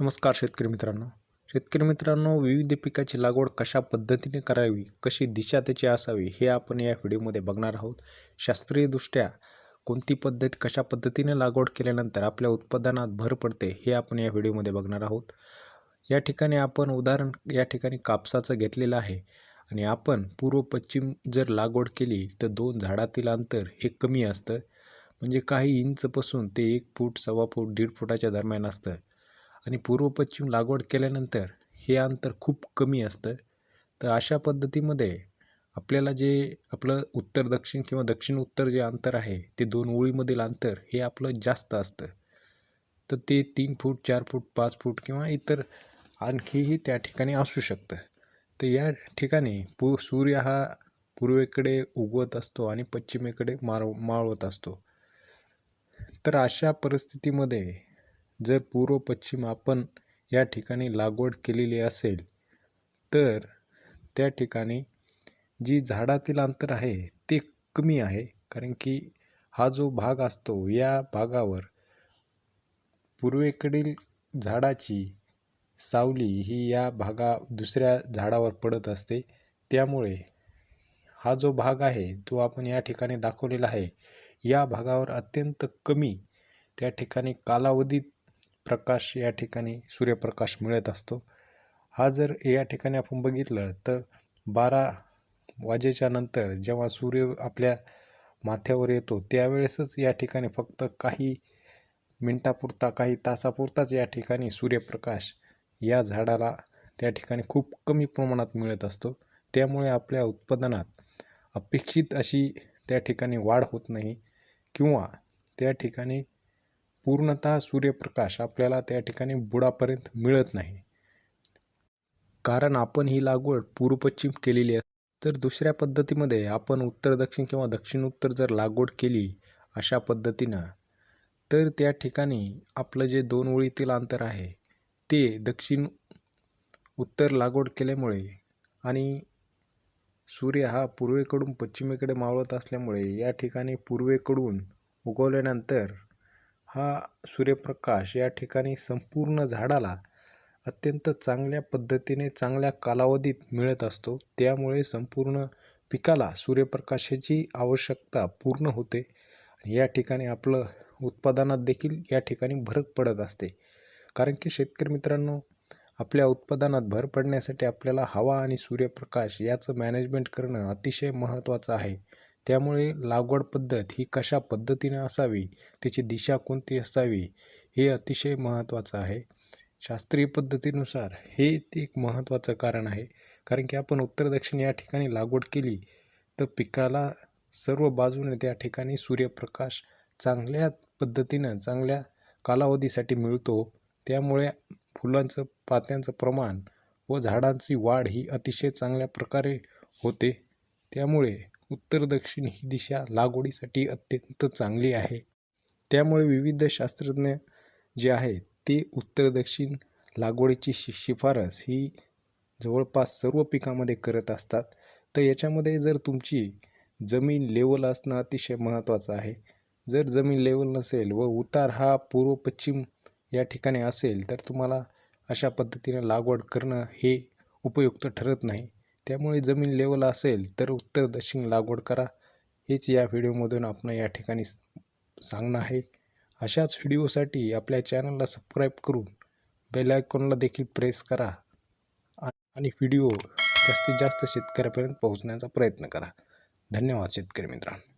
नमस्कार शेतकरी मित्रांनो. शेतकरी मित्रांनो विविध पिकाची लागवड कशा पद्धतीने करावी कशी दिशा त्याची असावी हे आपण या व्हिडिओमध्ये बघणार आहोत. शास्त्रीयदृष्ट्या कोणती पद्धत कशा पद्धतीने लागवड केल्यानंतर आपल्या उत्पादनात भर पडते हे आपण या व्हिडिओमध्ये बघणार आहोत. या ठिकाणी आपण उदाहरण या ठिकाणी कापसाचं घेतलेलं आहे आणि आपण पूर्व पश्चिम जर लागवड केली तर दोन झाडातील अंतर हे कमी असतं. म्हणजे काही इंचपासून ते एक फूट सव्वा फूट दीड फुटाच्या दरम्यान असतं. आणि पूर्व पश्चिम लागवड केल्यानंतर हे अंतर खूप कमी असतं. तर अशा पद्धतीमध्ये आपल्याला जे आपलं उत्तर दक्षिण किंवा दक्षिण उत्तर जे अंतर आहे ते दोन ओळीमधील अंतर हे आपलं जास्त असतं. तर ते तीन फूट चार फूट पाच फूट किंवा इतर आणखीही त्या ठिकाणी असू शकतं. तर या ठिकाणी पू सूर्य हा पूर्वेकडे उगवत असतो आणि पश्चिमेकडे मार मावळत असतो. तर अशा परिस्थितीमध्ये जर पूर्व पश्चिम आपण या ठिकाणी लागवड केलेली असेल तर त्या ठिकाणी जी झाडातील अंतर आहे ते कमी आहे. कारण की हा जो भाग असतो या भागावर पूर्वेकडील झाडाची सावली ही या भागा दुसऱ्या झाडावर पडत असते. त्यामुळे हा जो भाग आहे तो आपण या ठिकाणी दाखवलेला आहे. या भागावर अत्यंत कमी त्या ठिकाणी कालावधीत प्रकाश या ठिकाणी सूर्यप्रकाश मिळत असतो. हा जर या ठिकाणी आपण बघितलं तर बारा वाजेच्या नंतर जेव्हा सूर्य आपल्या माथ्यावर येतो त्यावेळेसच या ठिकाणी फक्त काही मिनटापुरता काही तासापुरताच या ठिकाणी सूर्यप्रकाश या झाडाला त्या ठिकाणी खूप कमी प्रमाणात मिळत असतो. त्यामुळे आपल्या उत्पादनात अपेक्षित अशी त्या ठिकाणी वाढ होत नाही किंवा त्या ठिकाणी पूर्णतः सूर्यप्रकाश आपल्याला त्या ठिकाणी बुडापर्यंत मिळत नाही. कारण आपण ही लागवड पूर्वपश्चिम केलेली असते तर दुसऱ्या पद्धतीमध्ये आपण उत्तर दक्षिण किंवा दक्षिण उत्तर जर लागवड केली अशा पद्धतीनं तर त्या ठिकाणी आपलं जे दोन ओळीतील अंतर आहे ते दक्षिण उत्तर लागवड केल्यामुळे आणि सूर्य हा पूर्वेकडून पश्चिमेकडे मावळत असल्यामुळे या ठिकाणी पूर्वेकडून उगवल्यानंतर हा सूर्यप्रकाश या ठिकाणी संपूर्ण झाडाला अत्यंत चांगल्या पद्धतीने चांगल्या कालावधीत मिळत असतो. त्यामुळे संपूर्ण पिकाला सूर्यप्रकाशाची आवश्यकता पूर्ण होते. या ठिकाणी आपलं उत्पादनात देखील या ठिकाणी भर पडत असते. कारण की शेतकरी मित्रांनो आपल्या उत्पादनात भर पडण्यासाठी आपल्याला हवा आणि सूर्यप्रकाश याचं मॅनेजमेंट करणं अतिशय महत्त्वाचं आहे. त्यामुळे लागवड पद्धत ही कशा पद्धतीने असावी त्याची दिशा कोणती असावी हे अतिशय महत्त्वाचं आहे. शास्त्रीय पद्धतीनुसार हे ते एक महत्त्वाचं कारण आहे. कारण की आपण उत्तर दक्षिण या ठिकाणी लागवड केली तर पिकाला सर्व बाजूने त्या ठिकाणी सूर्यप्रकाश चांगल्या पद्धतीनं चांगल्या कालावधीसाठी मिळतो. त्यामुळे फुलांचं पात्यांचं प्रमाण व झाडांची वाढ ही अतिशय चांगल्या प्रकारे होते. त्यामुळे उत्तर दक्षिण ही दिशा लागवडीसाठी अत्यंत चांगली आहे. त्यामुळे विविध शास्त्रज्ञ जे आहेत ते उत्तर दक्षिण लागवडीची शि शिफारस ही जवळपास सर्व पिकामध्ये करत असतात. तर याच्यामध्ये जर तुमची जमीन लेवल असणं अतिशय महत्त्वाचं आहे. जर जमीन लेवल नसेल व उतार हा पूर्व पश्चिम या ठिकाणी असेल तर तुम्हाला अशा पद्धतीने लागवड करणं हे उपयुक्त ठरत नाही. त्यामुळे जमीन लेवल असेल तर उत्तर दक्षिण लागवड करा. हेच या व्हिडिओमधून आपण या ठिकाणी सांगणं आहे. अशाच व्हिडिओसाठी आपल्या चॅनलला सबस्क्राईब करून बेल आयकॉनला देखील प्रेस करा. आणि व्हिडिओ जास्तीत जास्त शेतकऱ्यापर्यंत पोहोचण्याचा प्रयत्न करा. धन्यवाद शेतकरी मित्रांनो.